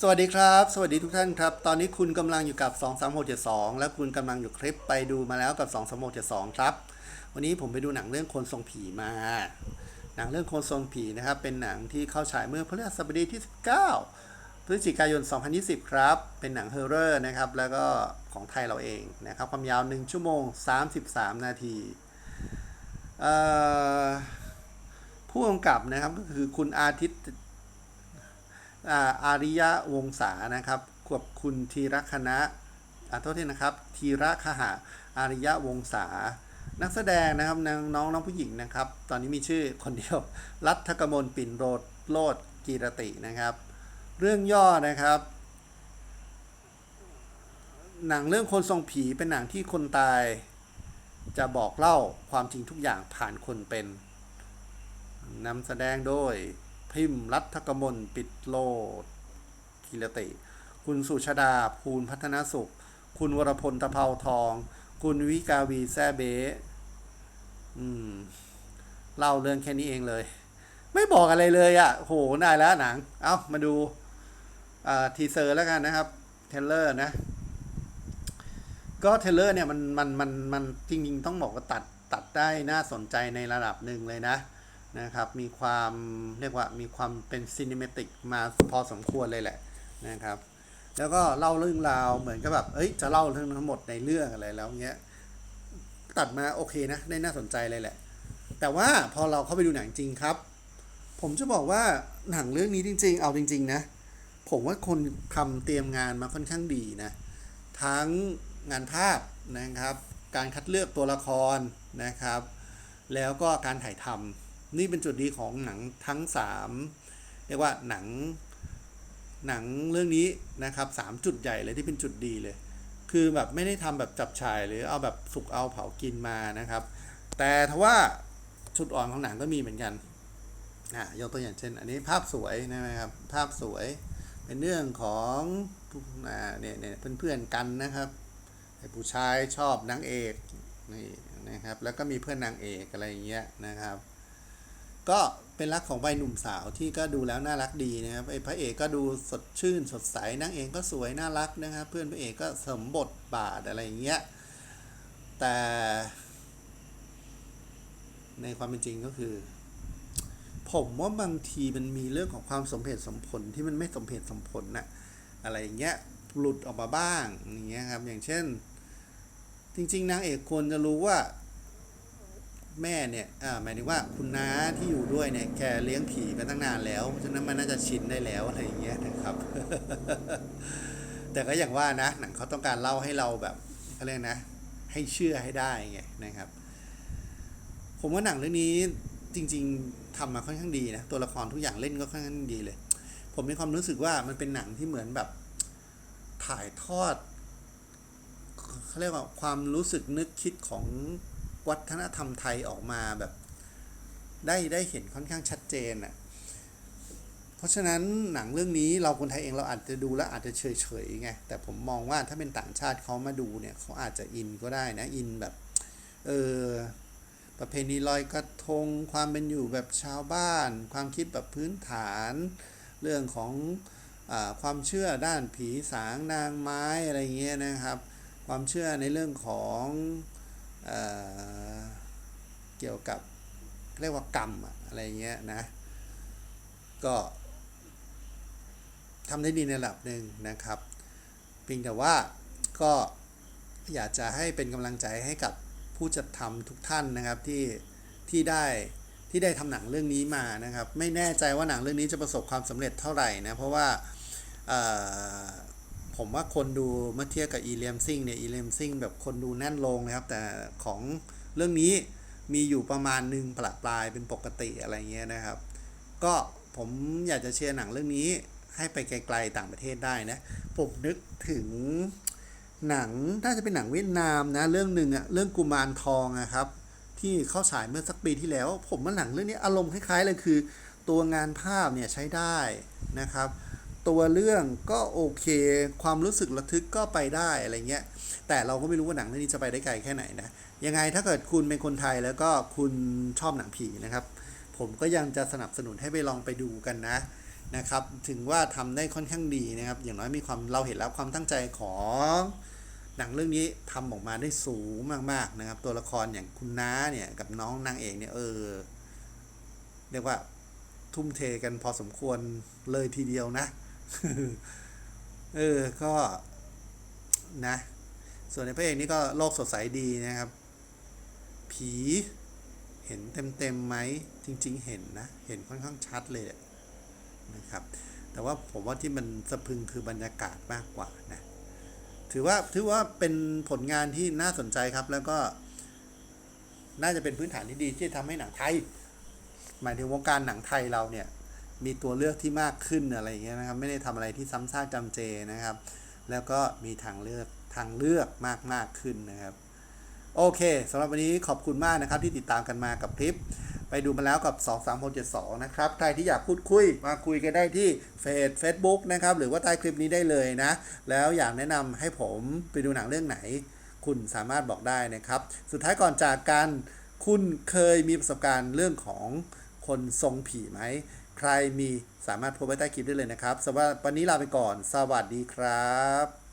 สวัสดีครับ สวัสดีทุกท่านครับ ตอนนี้คุณกำลังอยู่กับ 2 3 6 7 2 และคุณกำลังอยู่คลิปไปดูมาแล้วกับ 2 3 6 7 2 ครับ วันนี้ผมไปดูหนังเรื่องคนทรงผีมา หนังเรื่องคนทรงผีนะครับ เป็นหนังที่เข้าฉายเมื่อพฤหัสบดีที่ 19 พฤศจิกายน 2020 ครับ เป็นหนังเฮอร์เรอร์นะครับ แล้วก็ของไทยเราเองนะครับ ความยาว 1 ชั่วโมง 33 นาทีผู้กำกับนะครับก็คือคุณอาทิตย์ อาริยะวงศานะครับกับคุณธีรคณะอ่าโทษทีนะครับธีระคหะอาริยะวงศา นักแสดงนะครับนางน้องน้องผู้หญิงนะครับ ตอนนี้มีชื่อคนเดียวรัฐกมลปิ่นโรดโลดกีรตินะครับ เรื่องย่อนะครับ หนังเรื่องคนทรงผีเป็นหนังที่คนตายจะบอกเล่าความจริงทุกอย่างผ่านคนเป็นนำแสดงโดย พิมพ์ รัฐกมลปิดโลดกิรติ คุณสุชาดา ภูลพัฒนสุข คุณวรพลตะเภาทอง คุณวิกาวีแซเบะอืมเล่าเรื่องแค่นี้เองเลย ไม่บอกอะไรเลยอะ่ะโหได้แล้วหนัง เอามาดูาทีเซอร์แล้วกันนะครับเทเลอร์นะ ก็เทเลอร์เนี่ยมันมันมันมันจริงๆ ต้องบอกว่าตัดตัดได้น่าสนใจในระดับหนึ่งเลยนะ นะครับ มีความเรียกว่ามีความเป็นซีนิเมติกมาพอสมควรเลยแหละนะครับ แล้วก็เล่าเรื่องราวเหมือนกับแบบ เอ้ย จะเล่าเรื่องทั้งหมดในเรื่องอะไรแล้วเงี้ย ตัดมาโอเคนะ ได้น่าสนใจเลยแหละ แต่ว่าพอเราเข้าไปดูหนังจริงครับ ผมจะบอกว่าหนังเรื่องนี้จริง ๆ เอาจริง ๆ นะ ผมว่าคนทำเตรียมงานมาค่อนข้างดีนะ ทั้งงานภาพนะครับ การคัดเลือกตัวละครนะครับ แล้วก็การถ่ายทำ นี่เป็นจุดดีของหนังทั้งสามเรียกว่าหนังหนังเรื่องนี้นะครับสามจุดใหญ่เลยที่เป็นจุดดีเลย คือแบบไม่ได้ทำแบบจับฉายหรือเอาแบบสุกเอาเผากินมานะครับ แต่ทว่าจุดอ่อนของหนังก็มีเหมือนกันอะยกตัวอย่างเช่น อันนี้ภาพสวยนะครับ ภาพสวยเป็นเรื่องของอ่าเนี่ยเนี่ยเพื่อนๆกันนะครับไอ้ผู้ชายชอบนางเอกนี่นะครับแล้วก็มีเพื่อนนางเอกอะไรอย่างเงี้ยนะครับ ก็เป็นรักของวัยหนุ่มสาวที่ก็ดูแล้วน่ารักดีนะครับไอ้พระเอกก็ดูสดชื่นสดใสนางเอกก็สวยน่ารักนะครับ เพื่อนพระเอกก็สมบทบาทอะไรอย่างเงี้ยแต่ในความเป็นจริงก็คือ ผมว่าบางทีมันมีเรื่องของความสมเหตุสมผลที่มันไม่สมเหตุสมผลน่ะอะไรอย่างเงี้ยหลุดออกมาบ้างอย่างเงี้ยครับอย่างเช่น จริง ๆ นางเอกควรจะรู้ว่า แม่เนี่ยอ่าหมายถึงว่าคุณน้าที่อยู่ด้วยเนี่ยแกเลี้ยงผีมาตั้งนานแล้ว ฉะนั้นมันน่าจะชินได้แล้วอะไรอย่างเงี้ยนะครับ แต่ก็อย่างว่านะหนังเขาต้องการเล่าให้เราแบบเขาเรียกนะ ให้เชื่อให้ได้ไงนะครับ ผมว่าหนังเรื่องนี้จริง ๆทำมาค่อนข้างดีนะตัวละครทุกอย่างเล่นก็ค่อนข้างดีเลย ผมมีความรู้สึกว่ามันเป็นหนังที่เหมือนแบบถ่ายทอดเขาเรียกว่าความรู้สึกนึกคิดของ วัฒนธรรมไทยออกมาแบบได้ได้เห็นค่อนข้างชัดเจนอะ เพราะฉะนั้นหนังเรื่องนี้เราคนไทยเองเราอาจจะดูแล้วอาจจะเฉยเฉยๆไง แต่ผมมองว่าถ้าเป็นต่างชาติเขามาดูเนี่ยเขาอาจจะอินก็ได้นะอินแบบเออประเพณีลอยกระทงความเป็นอยู่แบบชาวบ้าน ความคิดแบบพื้นฐาน เรื่องของอความเชื่อด้านผีสางนางไม้อะไรเงี้ยนะครับ ความเชื่อในเรื่องของ เเกี่ยวกับเรียกว่ากรรมอะไรเงี้ยนะ ก็ทำได้ดีในระดับหนึ่งนะครับเพียงแต่ว่าก็อยากจะให้เป็นกำลังใจให้กับผู้จัดทำทุกท่านนะครับที่ที่ได้ที่ได้ทำหนังเรื่องนี้มานะครับ ไม่แน่ใจว่าหนังเรื่องนี้จะประสบความสำเร็จเท่าไหร่นะเพราะว่า ผมว่าคนดูเมื่อเทียบกับอีเลียมซิงเนี่ยอีเลียมซิงแบบคนดูแน่นลงนะครับ แต่ของเรื่องนี้มีอยู่ประมาณหนึ่งประปรายเป็นปกติอะไรเงี้ยนะครับ ก็ผมอยากจะเชียร์หนังเรื่องนี้ให้ไปไกลๆต่างประเทศได้นะ ผมนึกถึงหนังน่าจะเป็นหนังเวียดนามนะ เรื่องหนึ่งอะเรื่องกุมารทองอะครับ ที่เข้าฉายเมื่อสักปีที่แล้ว ผมว่าหนังเรื่องนี้อารมณ์คล้ายๆเลยคือ ตัวงานภาพเนี่ยใช้ได้นะครับ ตัวเรื่องก็โอเค ความรู้สึกระทึกก็ไปได้อะไรเงี้ย แต่เราก็ไม่รู้ว่าหนังเรื่องนี้จะไปได้ไกลแค่ไหนนะ ยังไงถ้าเกิดคุณเป็นคนไทยแล้วก็คุณชอบหนังผีนะครับ ผมก็ยังจะสนับสนุนให้ไปลองไปดูกันนะนะครับ ถึงว่าทำได้ค่อนข้างดีนะครับ อย่างน้อยมีความเราเห็นแล้วความตั้งใจของหนังเรื่องนี้ทำออกมาได้สูงมากๆนะครับ ตัวละครอย่างคุณน้าเนี่ยกับน้องนางเอกเนี่ยเออเรียกว่าทุ่มเทกันพอสมควรเลยทีเดียวนะ เออ ก็นะ ส่วนในพระเอกนี่ก็โลกสดใสดีนะครับ ผีเห็นเต็มๆไหมจริง ๆ เห็นนะ เห็นค่อนข้างชัดเลยนะครับ แต่ว่าผมว่าที่มันสะพึงคือบรรยากาศมากกว่านะ ถือว่าถือว่าเป็นผลงานที่น่าสนใจครับ แล้วก็ น่าจะเป็นพื้นฐานที่ดีที่ทำให้หนังไทย หมายถึงวงการหนังไทยเราเนี่ย มีตัวเลือกที่มากขึ้นอะไรอย่างเงี้ยนะครับ ไม่ได้ทำอะไรที่ซ้ำซากจำเจนะครับ แล้วก็มีทางเลือกทางเลือกมากมากขึ้นนะครับ โอเคสำหรับวันนี้ขอบคุณมากนะครับที่ติดตามกันมากับคลิป ไปดูมาแล้วกับ 2 3 6 7 2 นะครับ ใครที่อยากพูดคุยมาคุยกันได้ที่เฟซ Facebook นะครับ หรือว่าใต้คลิปนี้ได้เลยนะ แล้วอยากแนะนำให้ผมไปดูหนังเรื่องไหน คุณสามารถบอกได้นะครับ สุดท้ายก่อนจากกันคุณเคยมีประสบการณ์เรื่องของคนทรงผีไหม ใครมีสามารถโพสไว้ใต้คลิปได้เลยนะครับสำหรับวันนี้ลาไปก่อน สวัสดีครับ